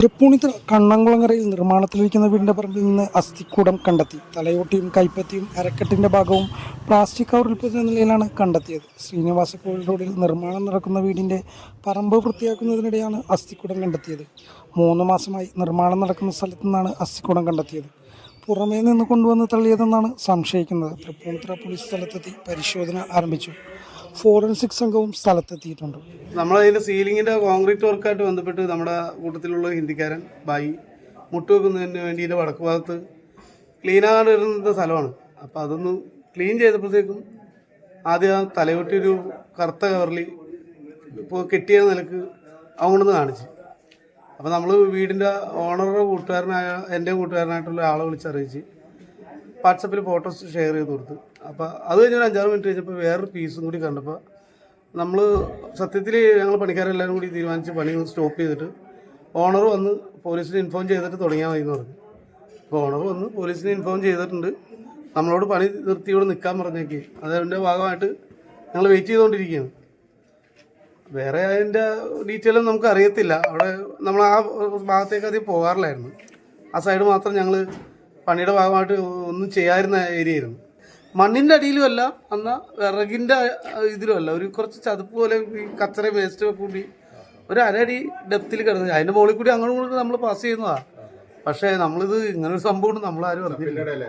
തൃപ്പൂണിത്തുറ കണ്ണംകുളങ്ങരയിൽ നിർമ്മാണത്തിലിരിക്കുന്ന വീടിന്റെ പറമ്പിൽ നിന്ന് അസ്ഥിക്കൂടം കണ്ടെത്തി. തലയോട്ടിയും കൈപ്പത്തിയും അരക്കെട്ടിന്റെ ഭാഗവും പ്ലാസ്റ്റിക് കവറിൽ പൊതിഞ്ഞ നിലയിലാണ് കണ്ടെത്തിയത്. ശ്രീനിവാസ കോവിൽ റോഡിൽ നിർമ്മാണം നടക്കുന്ന വീടിന്റെ പറമ്പ് വൃത്തിയാക്കുന്നതിനിടെയാണ് അസ്ഥിക്കൂടം കണ്ടെത്തിയത്. മൂന്ന് മാസമായി നിർമ്മാണം നടക്കുന്ന സ്ഥലത്തു നിന്നാണ് അസ്ഥിക്കൂടം കണ്ടെത്തിയത്. പുറമേ നിന്ന് കൊണ്ടുവന്ന് തള്ളിയതെന്നാണ് സംശയിക്കുന്നത്. തൃപ്പൂണിത്തുറ പോലീസ് സ്ഥലത്തെത്തി പരിശോധന ആരംഭിച്ചു. ഫോറൻസിക് സംഘവും സ്ഥലത്തെത്തിയിട്ടുണ്ട്. നമ്മൾ അതിന്റെ സീലിങ്ങിന്റെ കോൺക്രീറ്റ് വർക്കായിട്ട് ബന്ധപ്പെട്ട് നമ്മുടെ കൂട്ടത്തിലുള്ള ഹിന്ദിക്കാരൻ ബായി മുട്ടുവെക്കുന്നതിന് വേണ്ടി ഇതിന്റെ വടക്ക് ഭാഗത്ത് ക്ലീൻ വരുന്ന സ്ഥലമാണ്. അപ്പോൾ അതൊന്ന് ക്ലീൻ ചെയ്തപ്പോഴത്തേക്കും ആദ്യം തലയൊട്ടി ഒരു കറുത്ത കവറിൽ ഇപ്പോൾ കെട്ടിയ നിലയ്ക്ക് അങ്ങോട്ടൊന്ന് കാണിച്ചു. അപ്പോൾ നമ്മൾ വീടിന്റെ ഓണറുടെ കൂട്ടുകാരനായ എന്റെ കൂട്ടുകാരനായിട്ടുള്ള ആളെ വിളിച്ചറിയിച്ച് വാട്സപ്പിൽ ഫോട്ടോസ് ഷെയർ ചെയ്ത് കൊടുത്തു. അപ്പോൾ അത് കഴിഞ്ഞ് ഒരു അഞ്ചാറ് മിനിറ്റ് കഴിഞ്ഞപ്പോൾ വേറൊരു പീസും കൂടി കണ്ടപ്പോൾ നമ്മൾ സത്യത്തിൽ ഞങ്ങൾ പണിക്കാരെല്ലാവരും കൂടി തീരുമാനിച്ച് പണി സ്റ്റോപ്പ് ചെയ്തിട്ട് ഓണർ വന്ന് പോലീസിന് ഇൻഫോം ചെയ്തിട്ട് തുടങ്ങിയാൽ മതി എന്ന് പറഞ്ഞു. അപ്പോൾ ഓണർ വന്ന് പോലീസിന് ഇൻഫോം ചെയ്തിട്ടുണ്ട്. നമ്മളോട് പണി നിർത്തി ഇവിടെ നിൽക്കാൻ പറഞ്ഞേക്ക്. അതിന്റെ ഭാഗമായിട്ട് ഞങ്ങൾ വെയിറ്റ് ചെയ്തുകൊണ്ടിരിക്കുകയാണ് വേറെ അതിന്റെ ഡീറ്റെയിലും നമുക്ക് അറിയത്തില്ല. അവിടെ നമ്മൾ ആ ഭാഗത്തേക്ക് അധികം പോകാറില്ലായിരുന്നു. ആ സൈഡ് മാത്രം ഞങ്ങൾ പണിയുടെ ഭാഗമായിട്ട് ഒന്നും ചെയ്യാതിരുന്ന ഏരിയ ആയിരുന്നു മണ്ണിന്റെ അടിയിലും അല്ല എന്നാൽ വിറകിന്റെ ഇതിലും അല്ല. ഒരു കുറച്ച് ചതുപ്പ് പോലെ ഈ കച്ചറ വേസ്റ്റ് കൂടി ഒരു അരടി ഡെപ്തിൽ കിടന്നു. അതിന്റെ മുകളിൽ കൂടി അങ്ങോട്ടും നമ്മൾ പാസ് ചെയ്യുന്നതാണ് പക്ഷേ നമ്മളിത് ഇങ്ങനൊരു സംഭവം നമ്മളാരും അറിഞ്ഞില്ല